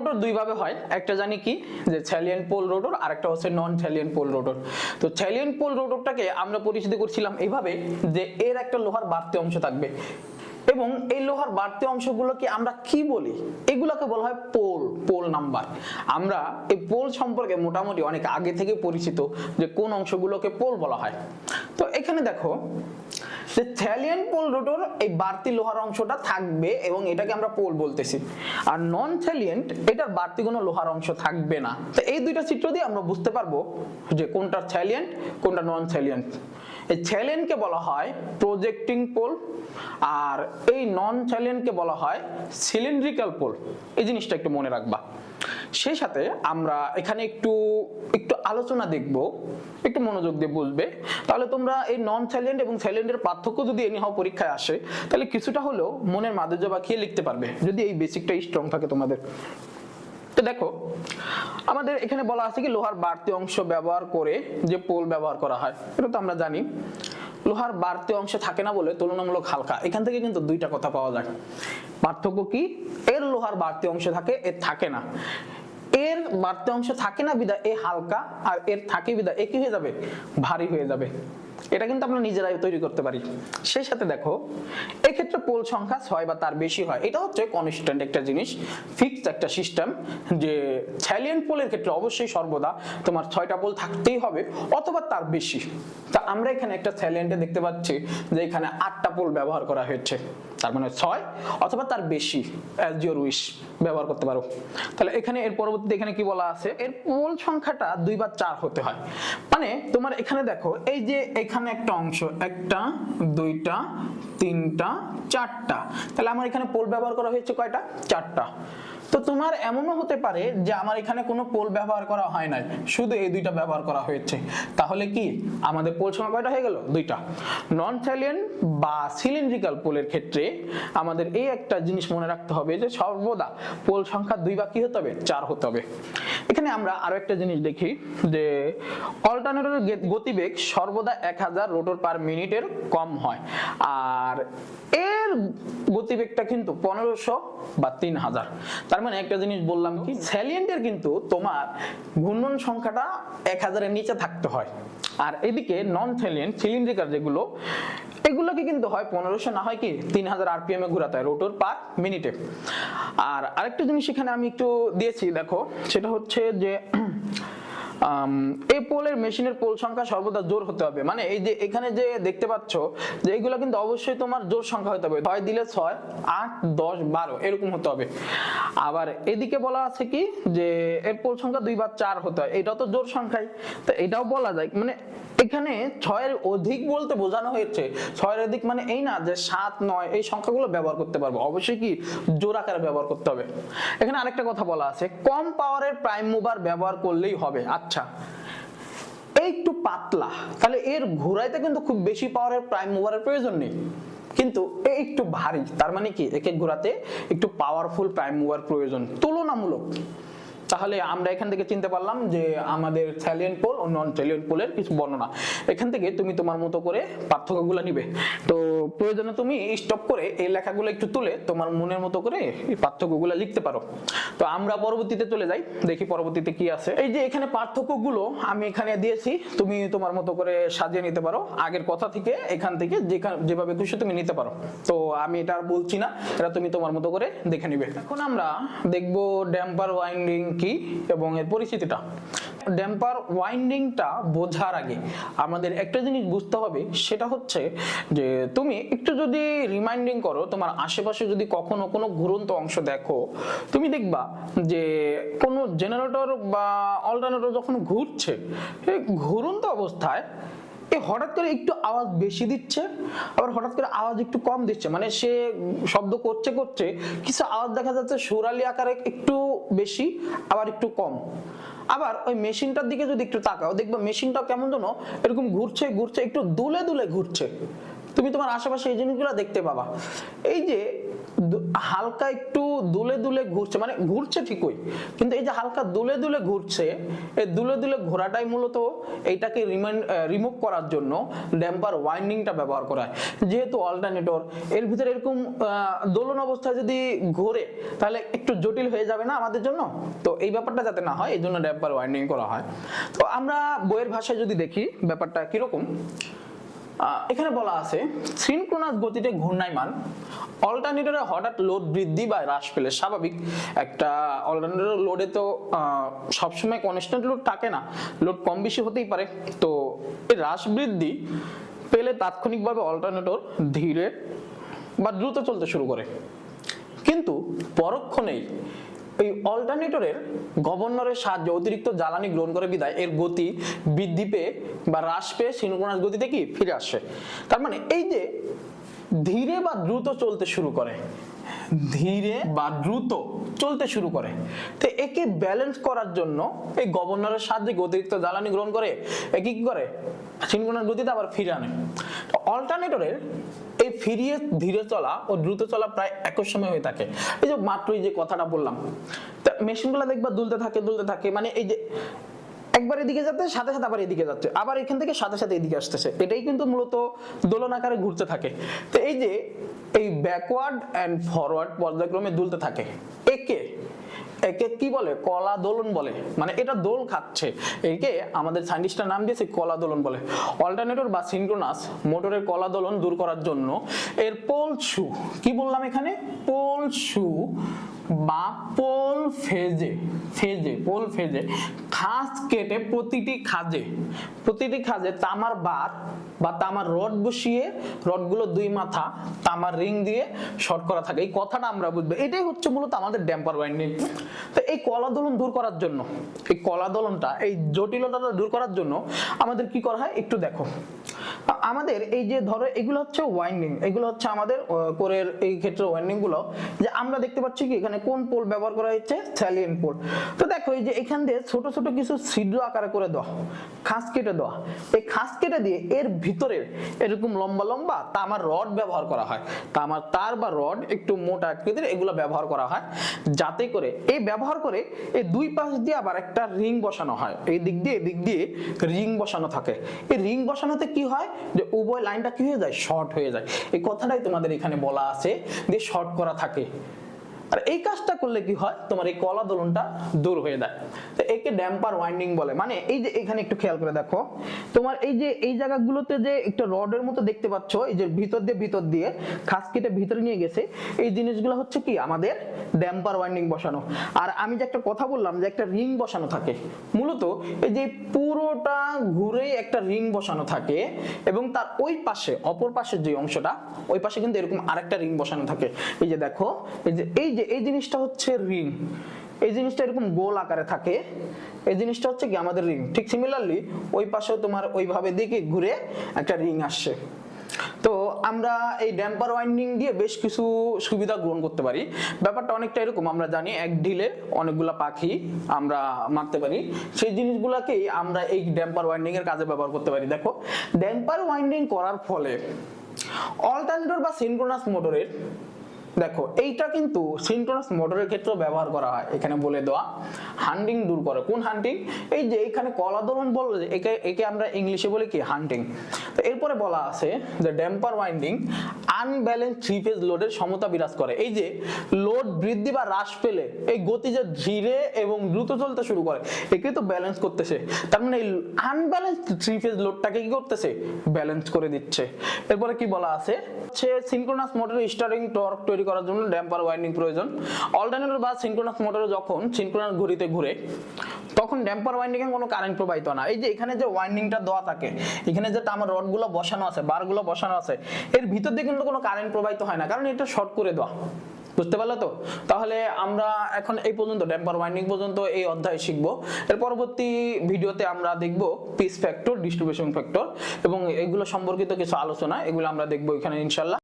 Rotor দুই ভাবে হয়। একটা জানি কি? যে থ্যালিয়ান পোল রোটর আর একটা হচ্ছে নন থ্যালিয়ান পোল রোটর তো থ্যালিয়ান পোল রোটরটাকে আমরা পরিচিত করছিলাম এইভাবে যে এর একটা লোহার বাড়তি অংশ থাকবে। এবং এই লোহার বাড়তি অংশগুলোকে আমরা কি বলি? এগুলোকে বলা হয় পোল পোল নাম্বার। আমরা এই পোল সম্পর্কে মোটামুটি অনেক আগে থেকে পরিচিত যে কোন অংশগুলোকে পোল বলা হয়। তো এখানে দেখো, যে থ্যালিয়ান পোল রোটর এই বাড়তি লোহার অংশটা থাকবে এবং এটাকে আমরা পোল বলতেছি। আর নন থ্যালিয়েন্ট এটার বাড়তি কোনো লোহার অংশ থাকবে না। তো এই দুইটা চিত্র দিয়ে আমরা বুঝতে পারব যে কোনটা থ্যালিয়েন্ট, কোনটা নন থ্যালিয়েন্ট এই থ্যালিয়েন্টকে বলা হয় প্রজেক্টিং পোল আর এই নন থ্যালিয়েন্টকে বলা হয় সিলিন্ড্রিক্যাল পোল এই জিনিসটা একটু মনে রাখবা। সেই সাথে আমরা এখানে একটু একটু আলোচনা দেখব, একটু মনোযোগ দিয়ে বুঝবে। তাহলে তোমরা এই নন থ্যাইল্যান্ড এবং থ্যাইল্যান্ডের পার্থক্য যদি এনে হওয়া পরীক্ষায় আসে, তাহলে কিছুটা হলেও মনের মাধুর্য বাকিয়ে লিখতে পারবে, যদি এই বেসিকটা স্ট্রং থাকে তোমাদের। তো দেখো, আমাদের এখানে বলা আছে কি, লোহার বাড়তি অংশ ব্যবহার করে যে পোল ব্যবহার করা হয়, এটা তো আমরা জানি। লোহার বাড়তি অংশ থাকে না বলে তুলনামূলক হালকা। এখান থেকে কিন্তু দুইটা কথা পাওয়া যায়। পার্থক্য কি? এর লোহার বাড়তি অংশ থাকে, এর থাকে না। এর বাড়তি অংশ থাকে না বিদা এ হালকা, আর এর থাকে বিদা এ কি হয়ে যাবে? ভারী হয়ে যাবে। এটা কিন্তু আমরা নিজেরাই তৈরি করতে পারি। সেই সাথে দেখো এই ক্ষেত্রে পোল সংখ্যা ছয় বা তার বেশি হয়। এটা হচ্ছে কনস্ট্যান্ট একটা জিনিস ফিক্সড একটা সিস্টেম যে থ্যালিয়ান পোলের ক্ষেত্রে অবশ্যই সর্বদা তোমার ছয়টা পোল থাকতেই হবে, অথবা তার বেশি। তা আমরা এখানে একটা থ্যালিয়ান্টে দেখতে পাচ্ছি যে এখানে আটটা পোল ব্যবহার করা হয়েছে। তার মানে ছয় অথবা তার বেশি অ্যাজ ইউর উইশ ব্যবহার করতে পারো। তাহলে এখানে এর পরবর্তীতে এখানে কি বলা আছে? এর মূল সংখ্যাটা দুই বা চার হতে হয়। মানে তোমার এখানে দেখো, এই যে এখানে একটা অংশ, একটা, দুইটা, তিনটা, চারটা। তাহলে আমার এখানে পোল ব্যবহার করা হয়েছে কয়টা? চারটা। তো তোমার এমনও হতে পারে যে আমার এখানে কোনো পোল ব্যবহার করা হয় নাই, শুধু এই দুইটা ব্যবহার করা হয়েছে। তাহলে কি আমাদের পোল সংখ্যা কয়টা হয়ে গেল? দুইটা। নন থ্যালিয়ান বা সিলিন্ড্রিক্যাল পোলের ক্ষেত্রে আমাদের এই একটা জিনিস মনে রাখতে হবে যে সর্বদা পোল সংখ্যা দুই বা কি হতে হবে? চার হতে হবে। এখানে আমরা আরও একটা জিনিস দেখি যে অল্টারনেটরের গতিবেগ সর্বদা এক হাজার রোটর পার মিনিটের কম হয়। আর এর গতিবেগটা কিন্তু পনেরোশো বা তিন হাজার। তার মানে একটা জিনিস বললাম কি, স্যালিয়েন্টের কিন্তু তোমার ঘূর্ণন সংখ্যাটা এক হাজারের নিচে থাকতে হয়। আর এদিকে নন থ্যালিয়েন্ট সিলিন্ড্রিকার যেগুলো, এগুলোকে কিন্তু হয় পনেরোশো, না হয় কি তিন হাজার আরপিএম এ ঘোরাতে হয় রোটর পার মিনিটে আর আরেকটা জিনিস এখানে আমি একটু দিয়েছি, দেখো, সেটা হচ্ছে যে এই পোলের মেশিনের পোল সংখ্যা সর্বদা জোর হতে হবে। মানে এই যে এখানে যে দেখতে পাচ্ছ, যে এইগুলো কিন্তু অবশ্যই তোমার জোর সংখ্যা হতে হবে। ছয় দিলে ছয়, আট, দশ, বারো, এরকম হতে হবে। আবার এদিকে বলা আছে কি, যে এর পোল সংখ্যা দুই বা চার হতে হয়। এটাও তো জোর সংখ্যাই। তো এটাও বলা যায়। মানে এখানে ছয়ের অধিক বলতে বোঝানো হয়েছে। ছয়ের অধিক মানে এই না যে সাত, নয়, এই সংখ্যাগুলো ব্যবহার করতে পারব। অবশ্যই কি জোর আকারে ব্যবহার করতে হবে। এখানে আরেকটা কথা বলা আছে, কম পাওয়ারের প্রাইম মুভার ব্যবহার করলেই হবে। আচ্ছা এই একটু পাতলা। তাহলে এর ঘোরাইতে কিন্তু খুব বেশি পাওয়ারের প্রাইম মুভারের প্রয়োজন নেই। কিন্তু এ একটু ভারী, তার মানে কি? একে ঘোরাতে একটু পাওয়ারফুল প্রাইম মুভার প্রয়োজন, তুলনামূলক। তাহলে আমরা এখান থেকে চিনতে পারলাম যে আমাদের থ্যালিয়ান পোল ও নন থ্যালিয়ান পোলের কিছু বর্ণনা। এখান থেকে তুমি তোমার মতো করে পার্থক্যগুলো নিবে। তো প্রয়োজনে তুমি স্টপ করে এই লেখাগুলো একটু তুলে তোমার মনের মতো করে এই পার্থক্যগুলো লিখতে পারো। তো আমরা পরবর্তীতে চলে যাই, দেখি পরবর্তীতে কি আছে। এই যে এখানে পার্থক্যগুলো আমি এখানে দিয়েছি, তুমি তোমার মতো করে সাজিয়ে নিতে পারো। আগের কথা থেকে এখান থেকে যেভাবে খুশি তুমি নিতে পারো। তো আমি এটা আর বলছি না, এটা তুমি তোমার মতো করে দেখে নিবে। এখন আমরা দেখব ড্যাম্পার ওয়াইন্ডিং কি এবং এর পরিচিতিটা ড্যাম্পার ওয়াইন্ডিংটা বোঝার আগে আমাদের একটা জিনিস বুঝতে হবে, সেটা হচ্ছে যে তুমি একটু যদি রিমাইন্ডিং করো, তোমার আশেপাশে যদি কখনো কোনো ঘুরন্ত অংশ দেখো, তুমি দেখবা যে কোনো জেনারেটর বা অল্টারনেটর যখন ঘুরছে ঘুরন্ত অবস্থায় এ হঠাৎ করে একটু আওয়াজ বেশি দিচ্ছে, আবার হঠাৎ করে আওয়াজ একটু কম দিচ্ছে। মানে সে শব্দ করছে করছে, কিছু আওয়াজ দেখা যাচ্ছে সুরালি আকারে একটু বেশি, আবার একটু কম। আবার ওই মেশিনটার দিকে যদি একটু তাকাও, দেখবে মেশিনটা কেমন যেন এরকম ঘুরছে ঘুরছে, একটু দুলে দুলে ঘুরছে। তুমি তোমার আশেপাশে এই জিনিসগুলো দেখতে পাবা। এই যে হালকা একটু দুলে দুলে ঘুরছে মানে ঘুরছে ঠিকই, কিন্তু এই যে হালকা দুলে দুলে ঘুরছে, এই দুলে দুলে ঘোরাটাই মূলত এইটাকে রিমুভ করার জন্য ড্যাম্পার ওয়াইন্ডিংটা ব্যবহার করা হয়। যেহেতু অল্টারনেটর এর ভিতরে এরকম দোলন অবস্থায় যদি ঘোরে, তাহলে একটু জটিল হয়ে যাবে না আমাদের জন্য? তো এই ব্যাপারটা যাতে না হয় এই জন্য ড্যাম্পার ওয়াইন্ডিং করা হয়। তো আমরা বইয়ের ভাষায় যদি দেখি, ব্যাপারটা কীরকম? এখানে বলা আছে সিনক্রোনাস গতিতে ঘূর্ণায়মান অল্টারনেটরে হঠাৎ লোড বৃদ্ধি বা হ্রাস পেলে স্বাভাবিক। একটা অল্টারনেটর লোডে তো সবসময় কনস্ট্যান্ট লোড থাকে না। লোড কম বেশি হতেই পারে। তো এই হ্রাস বৃদ্ধি পেলে তাৎক্ষণিকভাবে অল্টারনেটর ধীরে বা দ্রুত চলতে শুরু করে। কিন্তু পরক্ষণেই এই অল্টারনেটরের গভর্নরের সাহায্যে অতিরিক্ত জ্বালানি গ্রহণ করে বিদায়, এর গতি বৃদ্ধি পেয়ে বা হ্রাস পেয়ে সিনক্রোনাস গতিতে কি? ফিরে আসে। তার মানে এই যে ধীরে বা দ্রুত চলতে শুরু করে। ধীরে বা দ্রুত চলতে শুরু করে। তো একে ব্যালেন্স করার জন্য এই গভর্নরের সাহায্যে অতিরিক্ত জ্বালানি গ্রহণ করে, একে কি করে? সিনক্রোনাস গতিতে আবার ফিরে আনে। অল্টারনেটরের এই ফিরিয়ে, ধীরে চলা ও দ্রুত চলা প্রায় একই সময় হয়ে থাকে। এই যে মাত্রই যে কথাটা বললাম মেশিনগুলো দেখবা দুলতে থাকে দুলতে থাকে মানে এই যে একবার এদিকে যাচ্ছে, সাথে সাথে আবার এদিকে যাচ্ছে। আবার এখান থেকে সাথে সাথে এদিকে আসতেছে। এটাই কিন্তু মূলত দোলন আকারে ঘুরতে থাকে। তো এই যে এই ব্যাকওয়ার্ড অ্যান্ড ফরওয়ার্ড পর্যায়ক্রমে দুলতে থাকে। একে একে কি বলে? কলা দোলন বলে। মানে এটা দোল খাচ্ছে। একে আমাদের সায়েন্টিস্টরা নাম দিয়েছে কলা দোলন বলে। অল্টারনেটর বা সিনক্রোনাস মোটরের কলা দোলন দূর করার জন্য এর পোল শু কি বললাম এখানে? পোল শু বা পোল ফেজে ফেজে, পোল ফেজে, খাস কেটে প্রতিটি খাজে প্রতিটি খাজে তামার বার বা তামার রড বসিয়ে, রডগুলো দুই মাথা তামার রিং দিয়ে শর্ট করা থাকে। এই কথাটা আমরা বুঝব। এটাই হচ্ছে মূলত আমাদের ড্যাম্পার ওয়াইন্ডিং। তো এই কলা দোলন দূর করার জন্য, এই কলা দোলনটা, এই জটিলতাটা দূর করার জন্য আমাদের কি করা হয়? একটু দেখো। আমাদের এই যে ধরো, এগুলো হচ্ছে ওয়াইন্ডিং এগুলো হচ্ছে আমাদের কোরের এই ক্ষেত্রে ওয়াইন্ডিংগুলো, যে আমরা দেখতে পাচ্ছি কি, এখানে কোন পোল ব্যবহার করা হচ্ছে স্যালিয়েন্ট পোল তো দেখো, এই যে এখান দিয়ে ছোট ছোট কিছু ছিদ্র আকারে করে দেওয়া, খাস কেটে দেওয়া। এই খাস কেটে দিয়ে এর ভিতরে এরকম লম্বা লম্বা তামার রড ব্যবহার করা হয়। তামার তার বা রড একটু মোটা আকৃতির এগুলো ব্যবহার করা হয়, যাতে করে এই ব্যবহার করে এই দুই পাশ দিয়ে আবার একটা রিং বসানো হয়। এই দিক দিয়ে, এদিক দিয়ে রিং বসানো থাকে। এই রিং বসানোতে কি হয়? যে উভয় লাইনটা কি হয়ে যায়? শর্ট হয়ে যায়। এই কথাটাই তোমাদের এখানে বলা আছে যে শর্ট করা থাকে। আর এই কাজটা করলে কি হয়? তোমার এই কলা দোলনটা দূর হয়ে যায়। একে ড্যাম্পার ওয়াইন্ডিং বলে। মানে এই যে এখানে একটু খেয়াল করে দেখো, তোমার এই যে, এই জায়গাগুলোতে যে একটা রডের মতো দেখতে পাচ্ছ, এই যে ভিতর দিয়ে ভিতর দিয়ে খাস কেটে ভিতরে নিয়ে গেছে, এই জিনিসগুলো হচ্ছে কি, আমাদের ড্যাম্পার ওয়াইন্ডিং বসানো। আর আমি যে একটা কথা বললাম যে একটা রিং বসানো থাকে, মূলত এই যে পুরোটা ঘুরে একটা রিং বসানো থাকে, এবং তার ওই পাশে, অপর পাশের যে অংশটা, ওই পাশে কিন্তু এরকম আরেকটা রিং বসানো থাকে। এই যে দেখো, এই যে এই যে, এই জিনিসটা হচ্ছে রিং এই জিনিসটা এরকম গোল আকারে থাকে। এই জিনিসটা হচ্ছে কি আমাদের রিং। ঠিক সিমিলারলি ওই পাশেও তোমার ওইভাবে দিকে ঘুরে একটা রিং আসছে। তো আমরা এই ড্যাম্পার ওয়াইন্ডিং দিয়ে বেশ কিছু সুবিধা গ্রহণ করতে পারি। ব্যাপারটা অনেকটা এরকম, আমরা জানি এক ঢিলে অনেকগুলা পাখি আমরা মারতে পারি। সেই জিনিসগুলোকেই আমরা এই ড্যাম্পার ওয়াইন্ডিং এর কাজে ব্যবহার করতে পারি। দেখো ড্যাম্পার ওয়াইন্ডিং করার ফলে অল্টারনেটর বা সিনক্রোনাস মোটরের দেখো, এইটা কিন্তু সিনক্রোনাস মোটরের ক্ষেত্রে ব্যবহার করা হয়, এখানে বলে দেওয়া। হান্টিং দূর করে। কোন হান্টিং এই যে এখানে কলা দোলন বলল যে, একে একে আমরা ইংলিশে বলি কি? হান্টিং তো এরপরে বলা আছে যে damper winding unbalance three phase লোডের সমতা বিরাজ করে। এই যে লোড বৃদ্ধি বা হ্রাস পেলে এই গতি যে ধীরে এবং দ্রুত চলতে শুরু করে, একে তো ব্যালেন্স করতেছে। তার মানে এই আনব্যালেন্স থ্রি ফেজ লোডটাকে কি করতেছে? ব্যালেন্স করে দিচ্ছে। এরপরে কি বলা আছে? হচ্ছে সিনক্রোনাস মোটরের স্টারিং টর্ক তৈরি করার জন্য ড্যাম্পার ওয়াইন্ডিং প্রয়োজন। অল্টারনেটর বা সিনক্রোনাস মোটরে যখন সিনক্রোনাস ঘড়িতে ঘুরে তখন ড্যাম্পার ওয়াইন্ডিং এ কোনো কারেন্ট প্রবাহিত না। এই যে এখানে যে ওয়াইন্ডিংটা দেওয়া থাকে, এখানে যে আমার রডগুলো বসানো আছে বারগুলো বসানো আছে, এর ভিতর দিয়ে কিন্তু কোনো কারেন্ট প্রবাহিত হয় না, কারণ এটা শর্ট করে দেওয়া। বুঝতে পারলে তো? তাহলে আমরা এখন এই পর্যন্ত ড্যাম্পার ওয়াইন্ডিং পর্যন্ত এই অধ্যায় শিখব। এর পরবর্তী ভিডিওতে আমরা দেখব পিস ফ্যাক্টর ডিস্ট্রিবিউশন ফ্যাক্টর এবং এগুলো সম্পর্কিত কিছু আলোচনা, এগুলো আমরা দেখব এখানে ইনশাল্লাহ